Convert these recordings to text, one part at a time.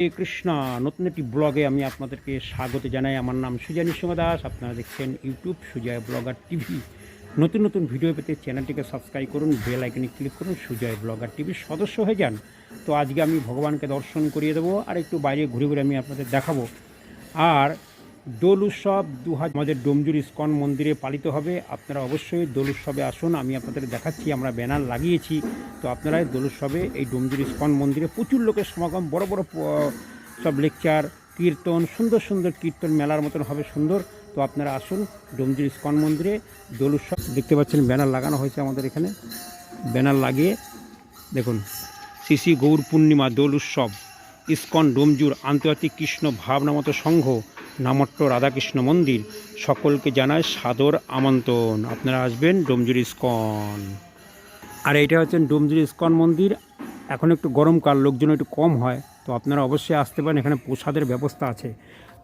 কৃষ্ণা? নতুন একটি ব্লগে আমি আপনাদেরকে স্বাগত জানাই। আমার নাম সুজয় নিসিংহ দাস। আপনারা দেখছেন ইউটিউব সুজয় ব্লগার টিভি। নতুন নতুন ভিডিও পেতে চ্যানেলটিকে সাবস্ক্রাইব করুন, বেল আইকনে ক্লিক করুন, সুজয় ব্লগার টিভির সদস্য হয়ে যান। তো আজকে আমি ভগবানকে দর্শন করিয়ে দেবো। আর একটু বাইরে ঘুরে ঘুরে আমি আপনাদের দেখাবো। আর দোল উৎসব দু হাজার আমাদের ডোমজুর ইস্কন মন্দিরে পালিত হবে। আপনারা অবশ্যই দোল উৎসবে আসুন, আমি আপনাদের দেখাচ্ছি, আমরা ব্যানার লাগিয়েছি। তো আপনারা দোল উৎসবে এই ডোমজুর ইস্কন মন্দিরে প্রচুর লোকের সমাগম, বড় বড় সব লেকচার, কীর্তন, সুন্দর সুন্দর কীর্তন মেলার মতন হবে সুন্দর। তো আপনারা আসুন ডোমজুর ইস্কন মন্দিরে দোল উৎসব দেখতে পাচ্ছেন ব্যানার লাগানো হয়েছে আমাদের এখানে। ব্যানার লাগিয়ে দেখুন, শ্রী শ্রী গৌর পূর্ণিমা দোল উৎসব ইস্কন ডোমজুর আন্তর্জাতিক কৃষ্ণ ভাবনামত সংঘ নামট্ট রাধাকৃষ্ণ মন্দির। সকলকে জানায় সাদর আমন্ত্রণ। আপনারা আসবেন ডোমজুর ইস্কন। আর এটা হচ্ছেন ডোমজুর ইস্কন মন্দির। এখন একটু গরমকাল লোকজন একটু কম হয়, তো আপনারা অবশ্যই আসতে পারেন। এখানে প্রসাদের ব্যবস্থা আছে।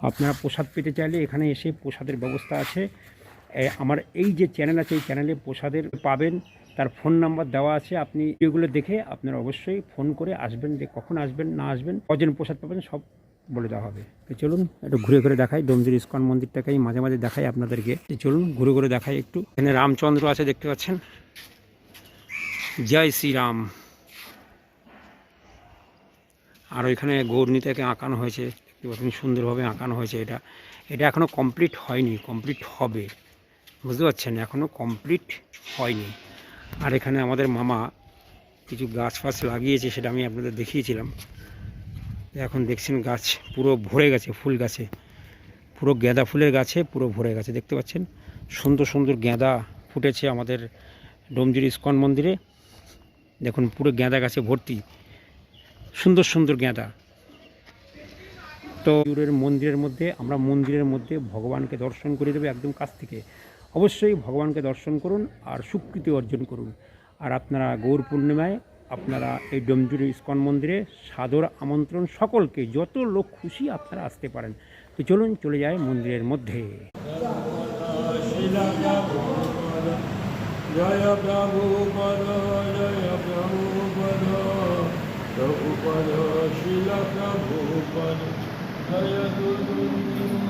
আপনারা প্রসাদ পেতে চাইলে এখানে এসে প্রসাদের ব্যবস্থা আছে। আমার এই যে চ্যানেল আছে, এই চ্যানেলে প্রসাদের পাবেন। তার ফোন নাম্বার দেওয়া আছে, আপনি এগুলো দেখে আপনারা অবশ্যই ফোন করে আসবেন যে কখন আসবেন, না আসবেন, কজন প্রসাদ পাবেন, সব বলে দেওয়া হবে। তো চলুন একটু ঘুরে ঘুরে দেখাই ডোমজুর ইস্কন মন্দিরটাকেই মাঝে মাঝে দেখাই আপনাদেরকে। চলুন ঘুরে ঘুরে দেখাই একটু। এখানে রামচন্দ্র আছে, দেখতে পাচ্ছেন? জয় শ্রীরাম। আর ওইখানে গৌরনীতাকে আঁকানো হয়েছে, দেখতে পাচ্ছেন, সুন্দরভাবে আঁকানো হয়েছে এটা। এটা এখনও কমপ্লিট হয়নি কমপ্লিট হবে। বুঝতে পারছেন? এখনও কমপ্লিট হয়নি। আর এখানে আমাদের মামা কিছু গাছ ফাছ লাগিয়েছে, সেটা আমি আপনাদের দেখিয়েছিলাম। এখন দেখছেন গাছ পুরো ভরে গেছে, ফুল গাছে। পুরো গাঁদা ফুলের গাছে পুরো ভরে গেছে, দেখতে পাচ্ছেন? সুন্দর সুন্দর গেঁদা ফুটেছে আমাদের ডোমজুর ইস্কন মন্দিরে। দেখুন, পুরো গাঁদা গাছে ভর্তি। সুন্দর সুন্দর গেঁদা। তো দূরের মন্দিরের মধ্যে, আমরা মন্দিরের মধ্যে ভগবানকে দর্শন করে দেবো একদম কাছ থেকে। অবশ্যই ভগবানকে দর্শন করুন আর স্বীকৃতি অর্জন করুন। আর আপনারা গৌর পূর্ণিমায় আপনারা এই ডোমজুরি ইস্কন মন্দিরে সাদর আমন্ত্রণ সকলকে, যত লোক খুশি আপনারা আসতে পারেন। তো চলুন চলে যায় মন্দিরের মধ্যে। জয় প্রভুপদ জয় প্রভুপদ প্রভুপদ শিল প্রভুপদ জয় গুরু।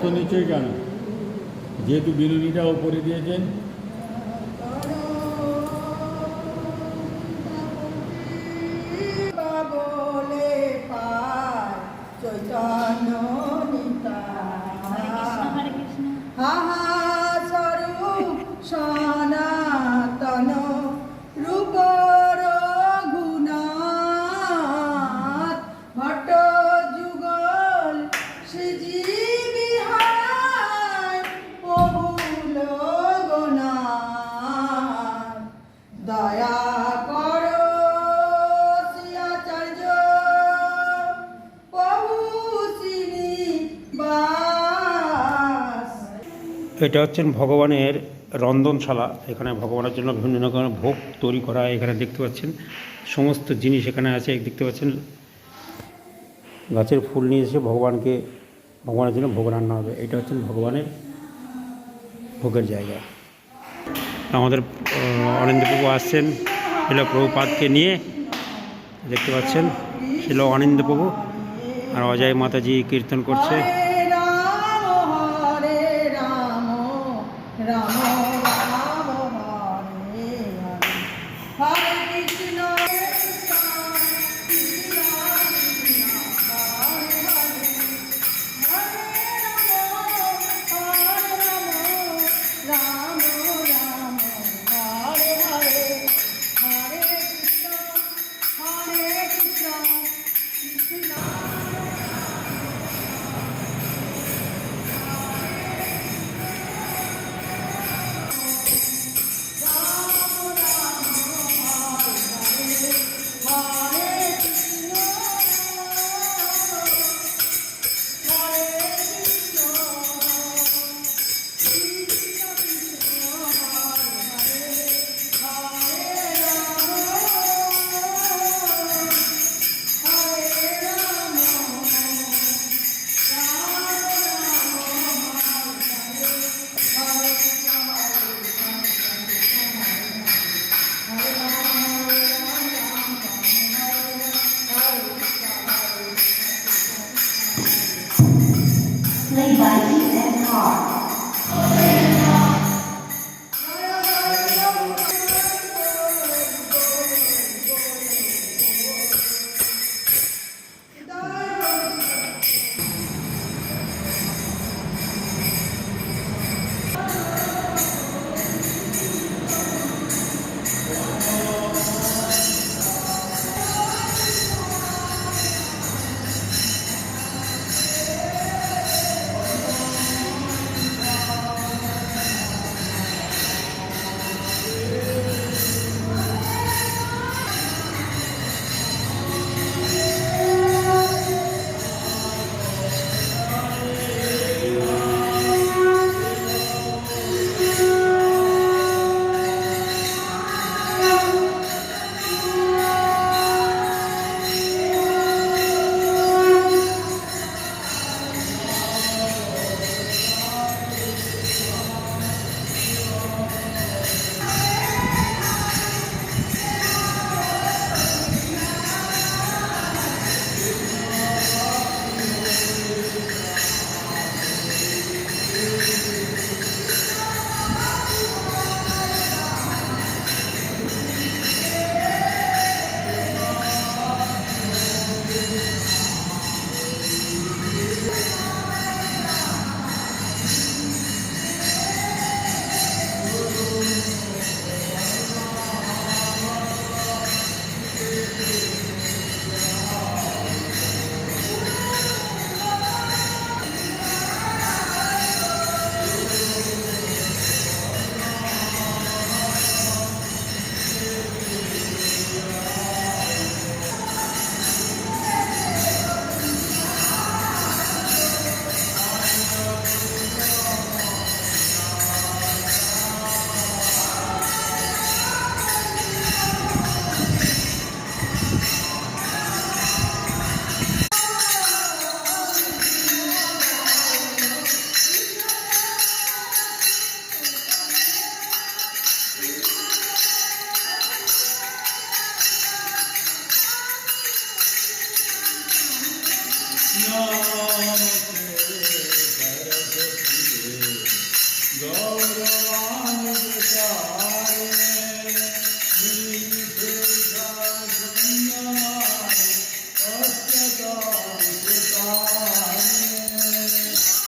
তো নিচেই কেন যেহেতু বিরোধীরা ওপরে দিয়েছেন এটা হচ্ছেন ভগবানের রন্ধনশালা। এখানে ভগবানের জন্য বিভিন্ন রকমের ভোগ তৈরি করা এখানে দেখতে পাচ্ছেন। সমস্ত জিনিস এখানে আছে দেখতে পাচ্ছেন। গাছের ফুল নিয়ে এসে ভগবানকে ভগবানের জন্য ভোগ রান্না হবে। এটা হচ্ছেন ভগবানের ভোগের জায়গা। আমাদের আহ, অনিন্দ্যপ্রভু আসছেন শিল প্রভুপাদকে নিয়ে। দেখতে পাচ্ছেন শিল অনিন্দ্যপ্রভু আর অজয় মাতাজি কীর্তন করছে।